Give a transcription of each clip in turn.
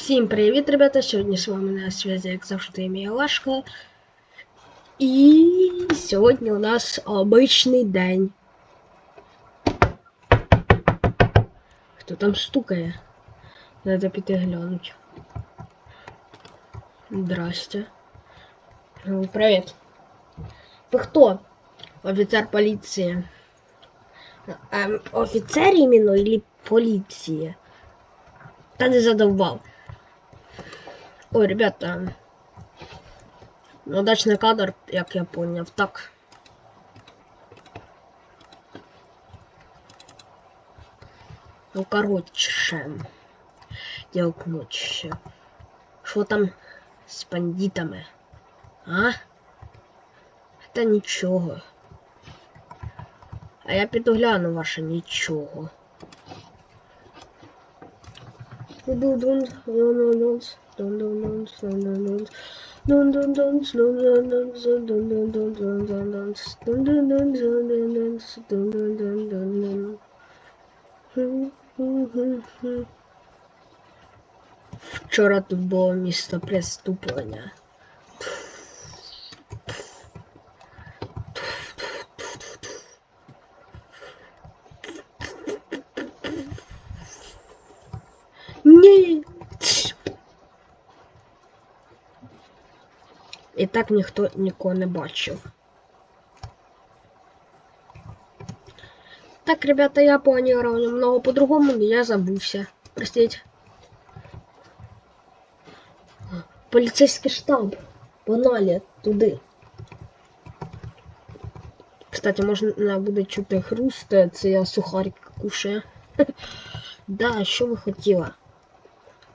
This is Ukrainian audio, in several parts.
Всім привіт, ребята! Сьогодні з вами на связі, як завжди, мій Лашка. І сьогодні у нас обичний день. Хто там стукає? Треба піти глянуть. Здрасте. Ну, Привіт. Ви хто? Офіцер поліції. Ем, офіцер іменно или поліція? Та не задовбав. Ой, ребята. Удачний кадр, як я поняв, так. Ну, коротше. Ділкнуть. Що там з бандитами? А? Та нічого. А я піду ваше нічого. Вчора тут було місто преступлення. Ні. І так ніхто нікого не бачив. Так, ребята, я планировал немного по-другому, но я забылся. Простите. Поліцейський штаб. Погнали туди. Кстати, можна буде чути хруст, це я сухарик кушаю. Да, що ви хотіла?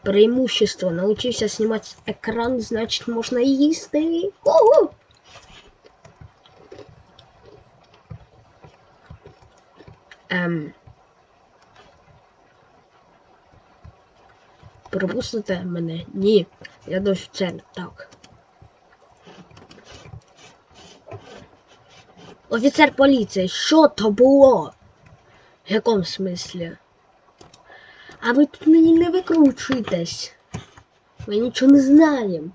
Преимущество. Научився знімати екран, значить можна їсти. Ого! Ем. Пропустите мене? Ні. Я до офіцера. Так. Офіцер поліції, що то було? В якому смислі? А ви тут мені не викручуєтесь. Ми нічого не знаємо.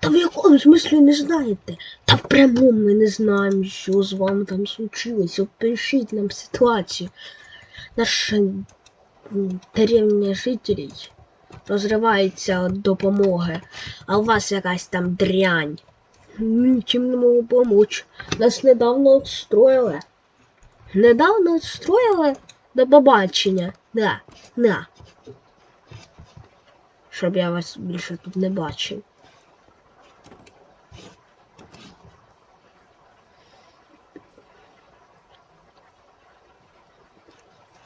Та в якому смислі не знаєте? Та в прямому ми не знаємо, що з вами там случилось. Опишіть нам ситуацію. Наша деревня жителів розривається від допомоги, а у вас якась там дрянь. Нічим не можу помочь. Нас недавно відстроїли. Недавно відстроїли до побачення. Да, да. Щоб я вас більше тут не бачив.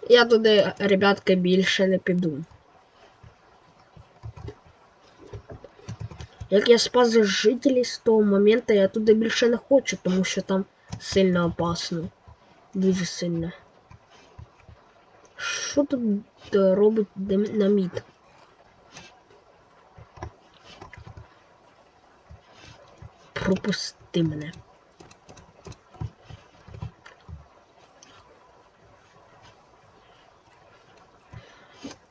Я туди, ребятки, більше не піду. Як я спас жителів з того моменту, я туди більше не хочу, тому що там сильно опасно. Дуже сильно. Що тут е, робить динаміт? Пропусти мене.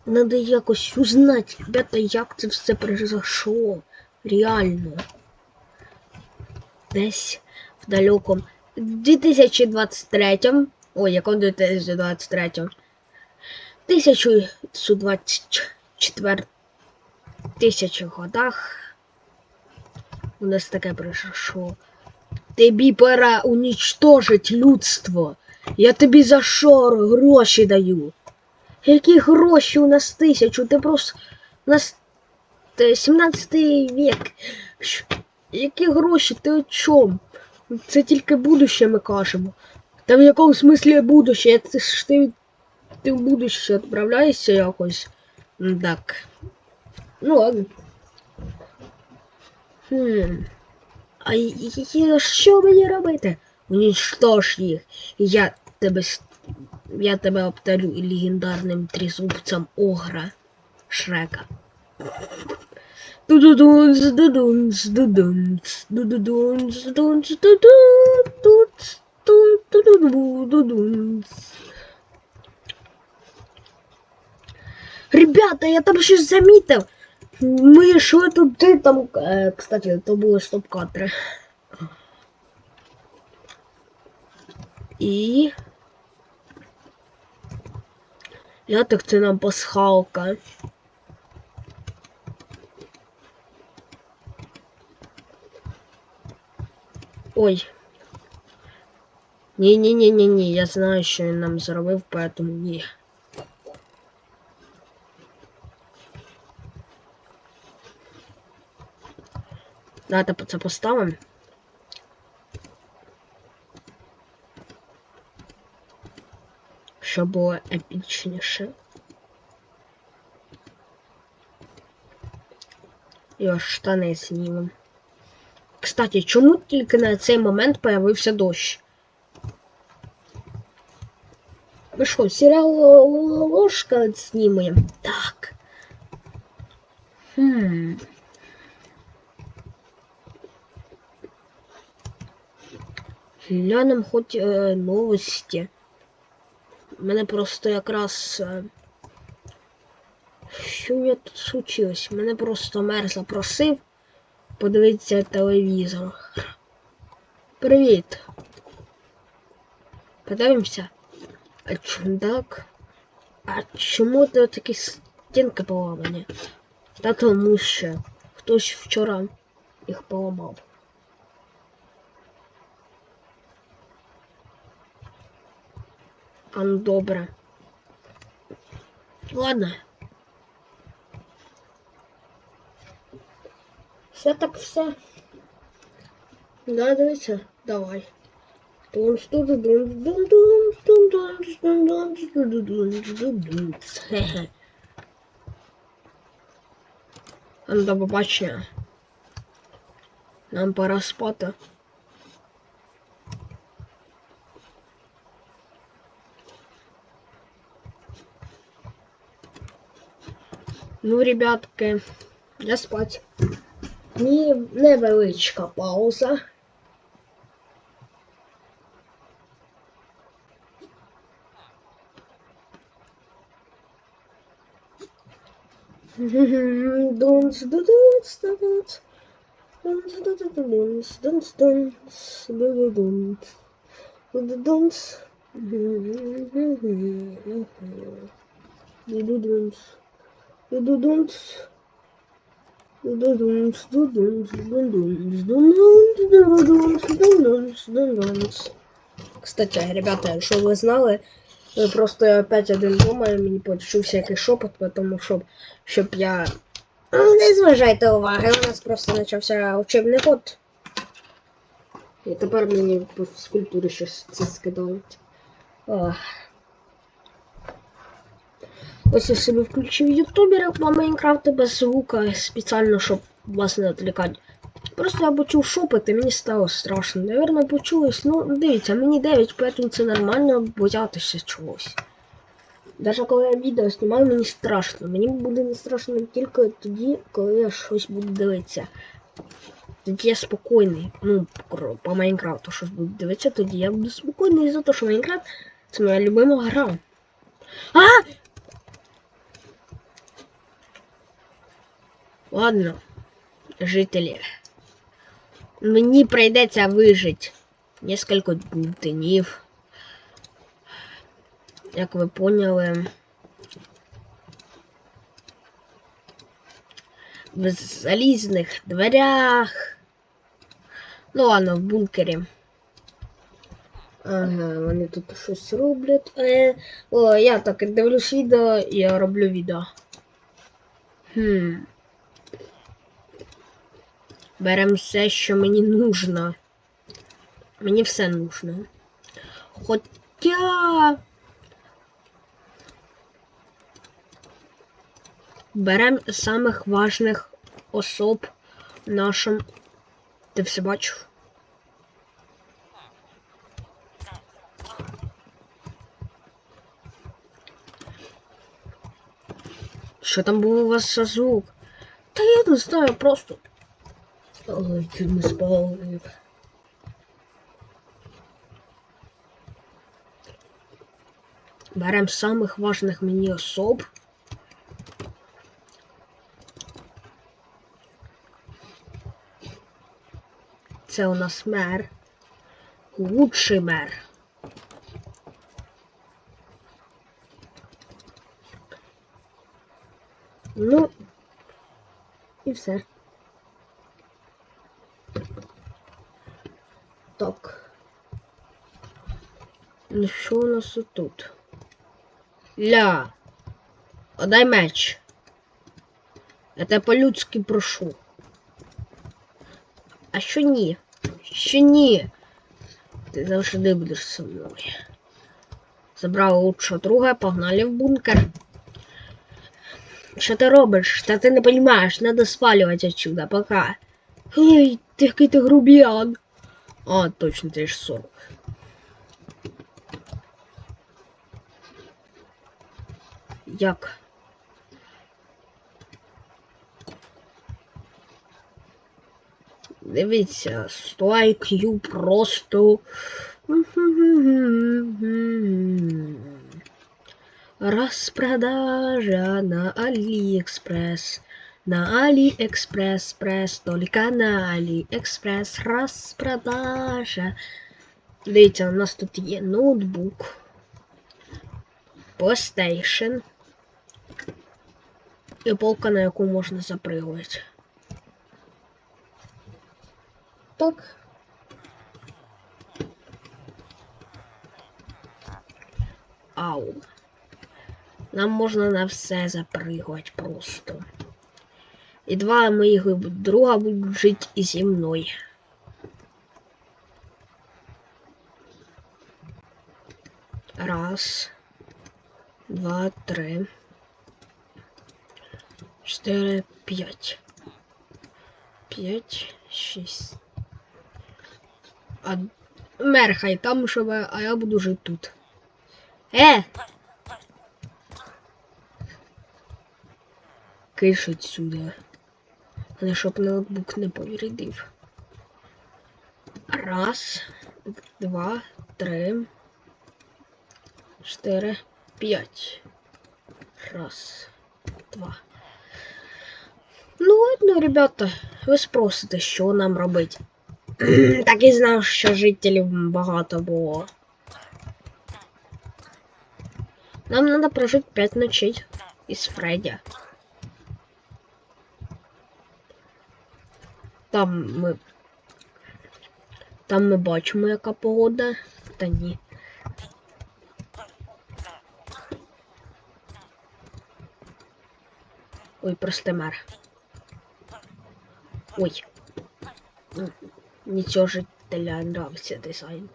Надо якось узнати, ребята, як це все произошло. Реально. Десь в далекому 2023 Ой, якому 2023 1024 тисячі годах у нас таке произошло. Тобі пора уничтожить людство. Я тобі за що гроші даю. Які гроші у нас тисячу? Ти просто у нас е, 17 вік. Які гроші? Ти о чому? Це тільки будуще ми кажемо. Та в якому смислі будуще? Це ж ти, ти в будуще відправляєшся якось. Так. Ну ладно. Хм. А що мені робити? Унічтож їх. Я тебе я тебе обтарю легендарним тризубцем Огра Шрека. Ду-ду-дунц, ду-дунц, ду-дунц, ду-ду-дунц, дунц, ду-ду, дунц, дун, Ребята, я там щось замітив. Ми йшли туди, там. Е, кстати, то були стоп-кадри. І. Я так це нам пасхалка. Ой. Ні-ні-ні-ні-ні, я знаю, що він нам зробив, поэтому ні. Давайте це поставимо. Щоб було епічніше. І ось штани знімемо. Кстати, чому тільки на цей момент появився дощ? Ми що, серіал ложка знімаємо? Так. Хм. Глянем хоч е, новості. У мене просто якраз. Е, що у мене тут случилось? Мене просто мер запросив подивитися телевізор. Привіт. Подивимося. А чудак? А чому ти такі стінки поламані? Та тому що хтось вчора їх поламав. А ну. Ладно. Все так все. Да, дивіться, давай. Ну до побачення. Нам пора спати. Ну, ребятки, я спать. Ні, невеличка пауза. Дунс, дудунс, дудунс. Дунс, дудунс, дунс, дунс, дудунс. Дудунс. Дудунс. Дудунс. Кстати, ребята, що ви знали, просто я опять один дома, і мені почувся якийсь шепот, тому щоб, щоб я. Ну, Не зважайте уваги, у нас просто почався учебний год. І тепер мені по фізкультурі щось це скидають. Ох. Ось я собі включив ютубера по Майнкрафту без звука спеціально, щоб вас не відвлекати. Просто я почув шепот і мені стало страшно. Наверно, почулось. Ну, дивіться, мені 9, поэтому це нормально боятися чогось. Даже коли я відео знімаю, мені страшно. Мені буде не страшно тільки тоді, коли я щось буду дивитися. Тоді я спокійний. Ну, по Майнкрафту щось буду дивитися, тоді я буду спокійний за те, що Майнкрафт це моя любима гра. А! Ладно, жителі. Мені прийдеться вижити несколько днів. Як ви поняли. В залізних дверях. Ну ладно, в бункері. Ага, вони тут щось роблять. Е, о, я так дивлюсь відео я роблю відео. Хм. Берем все, що мені нужно. Мені все нужно. Хоча. Берем самих важних особ в нашому. Ти все бачив? Що там був у вас за звук? Та я не знаю, просто. Але ти не спалив. Берем самих важних мені особ. Це у нас мер. Лучший мер. Ну, і все. Ну що у нас тут? Ля. Отдай меч. Я тебе по-людськи прошу. А що ні? Що ні? Ти завжди будеш зі мною. Забрав лучшого друга, погнали в бункер. Що ти робиш? Та ти не розумієш, треба свалювати отсюда, пока. Ти який ти грубіян. А, точно, ти ж 40. Як? Дивіться, 100 IQ просто. Распродажа на Алиэкспресс. На Алиэкспресс, пресс, только на Алиэкспресс распродажа. Дивіться, у нас тут є ноутбук. PlayStation. І полка, на яку можна запригувати. Так. Ау. Нам можна на все запригувати просто. І два моїх друга будуть жити зі мною. Раз, два, три, чотири, п'ять. П'ять, шість. А мер хай там живе, а я буду жити тут. Е! Киш отсюда. Але щоб ноутбук не повредив. Раз, два, три, чотири, п'ять. Раз, два. Ну ладно, ребята, ви спросите, що нам робити. так і знав, що жителів багато було. Нам треба прожити 5 ночей із Фредді. Там ми. Там ми бачимо, яка погода. Та ні. Ой, просто мер. Ой. Нічого жителя нравиться дизайн.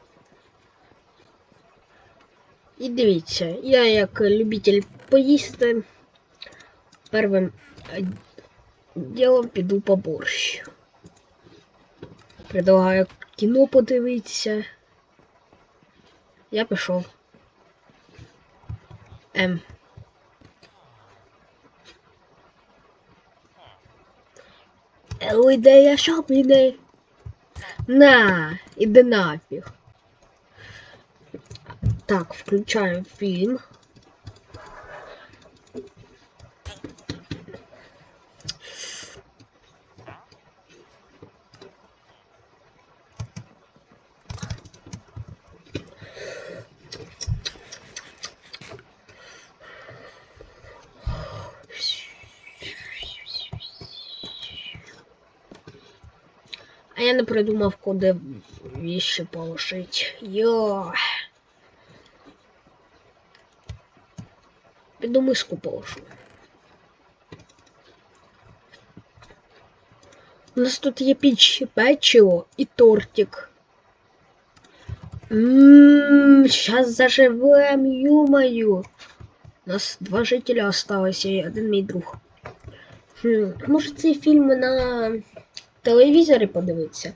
І дивіться, я як любитель поїсти первим е, ділом піду по борщ. Предлагаю кіно подивитися. Я пішов. Ем. Ідея шопіни. На, іди нафіг. Так, включаем фильм. А я не придумав, куди вещи положить. Йо. Піду миску положу. У нас тут є піч печиво і тортик. Ммм, сейчас заживем, ё-моё. У нас два жителя осталось и один мій друг. Хм, може цей фільм на телевізорі подивитися?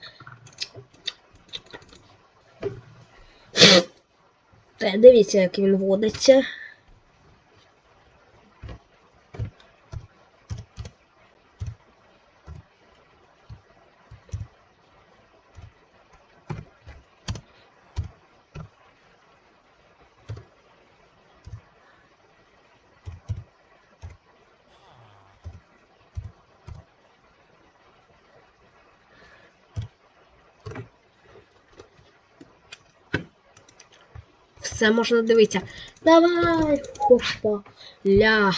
Дивіться, як він водиться. Все можна дивитися. Давай! Хопа. Ля.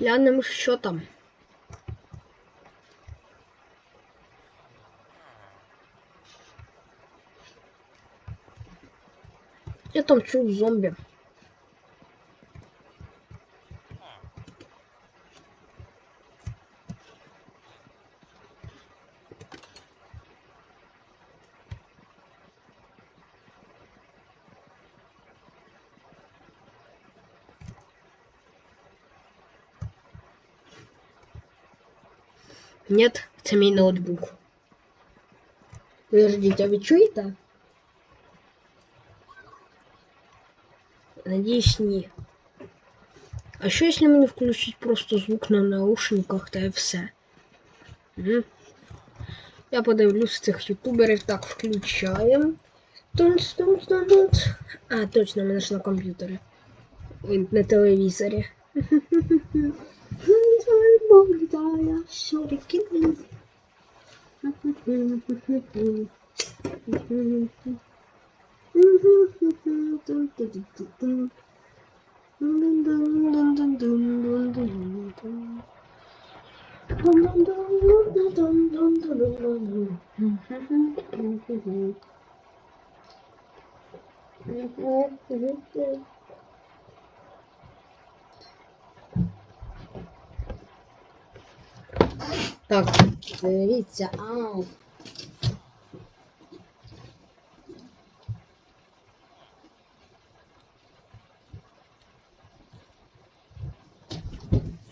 Глянемо, що там. Я там чую зомбі. Нет, це мій ноутбук. Подождите, а ви чуєте? Надіюсь, ні. А що якщо мені включить просто звук на наушниках та і все? Угу. Я подивлюсь цих ютуберів так включаємо. Тунц, тунц, тунц, тунц. А, точно, в мене ж на комп'ютері. Ой, На телевізорі. zo de kinderen. Mm-hmm. Так, дивіться, ау.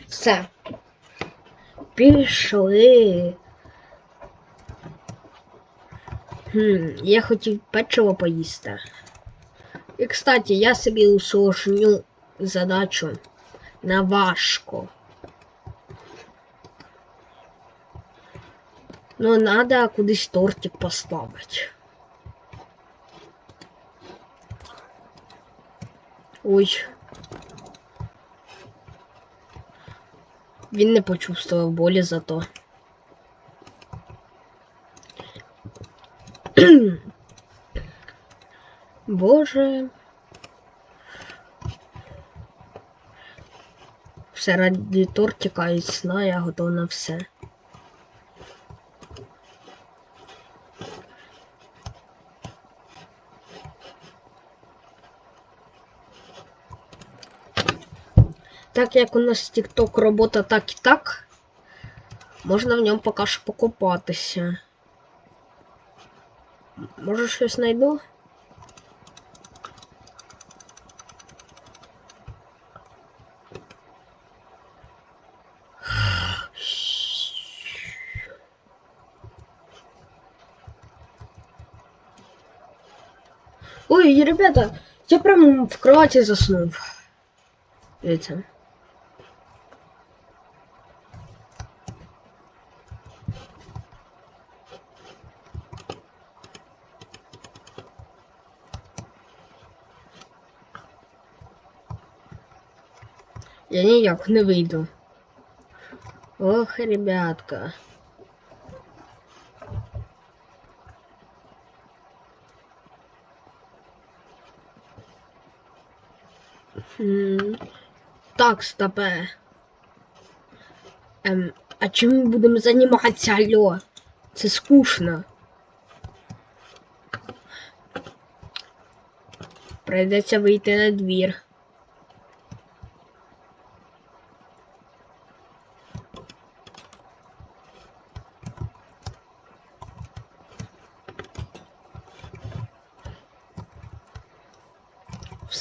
Все. Пішли. Хм, я хотів печиво поїсти. І, кстати, я собі усложню задачу на важко. Ну, надо кудись тортик поставити. Ой. Він не почувствував болі зато. Боже. Все ради тортика і сна я готова на все. Так як у нас TikTok робота так і так, можна в ньому поки що покупатися. Може щось знайду? Ой, ребята, я прям в кровати заснув. Дивіться. Ніяк не вийду. Ох, ребятка. Так, стопе. Ем, а чим ми будемо займатися, алло? Це скучно. Прийдеться вийти на двір.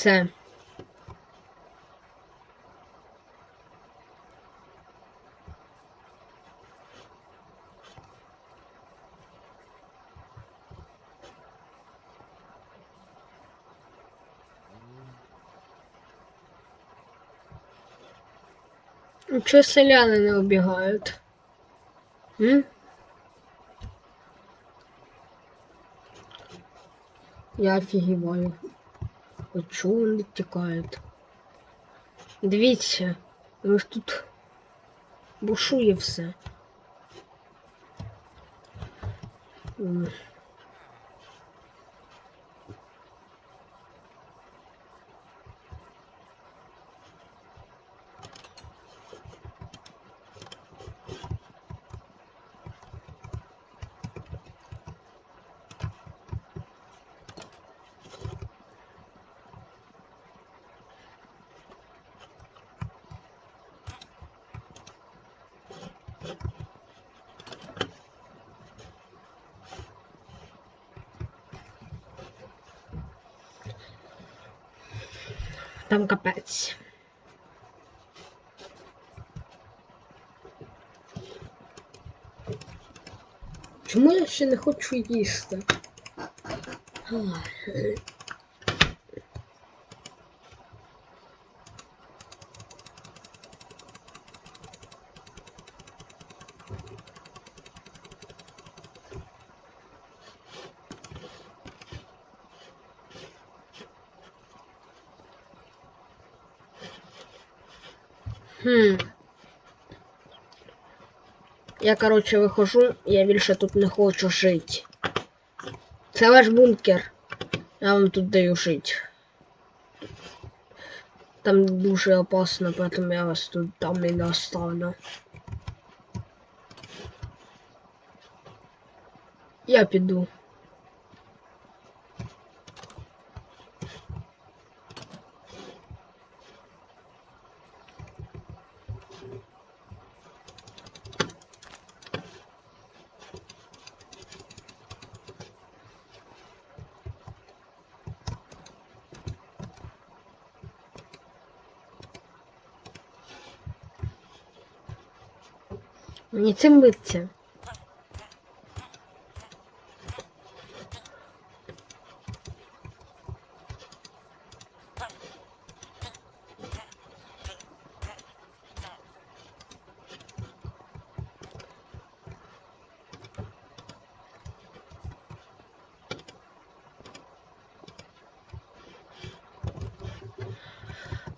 Все. Чого селяни не убігають? М? Я офігіваю. От чого вони тікають? Дивіться, ж тут бушує все. Там капець. Чому я ще не хочу їсти? Хм. Я, короче, виходжу, я більше тут не хочу жити. Це ваш бункер. Я вам тут даю жити. Там дуже опасно, поэтому я вас тут там і не оставлю. Я піду. Мені цим биться.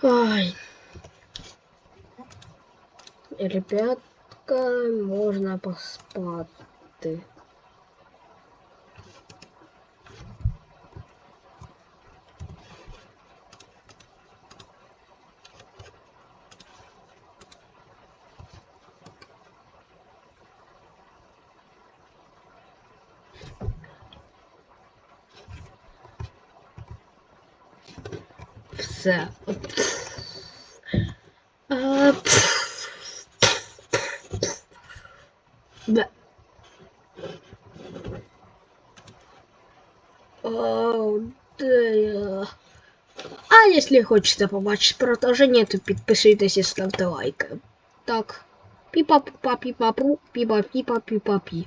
Ай. Ребятка, можна поспати. Все. А, если хочете побачить продовження, то підписуйтесь і ставте лайки. Так. Піпа-піпа-піпа-пу, піпа-піпа-піпа-пі.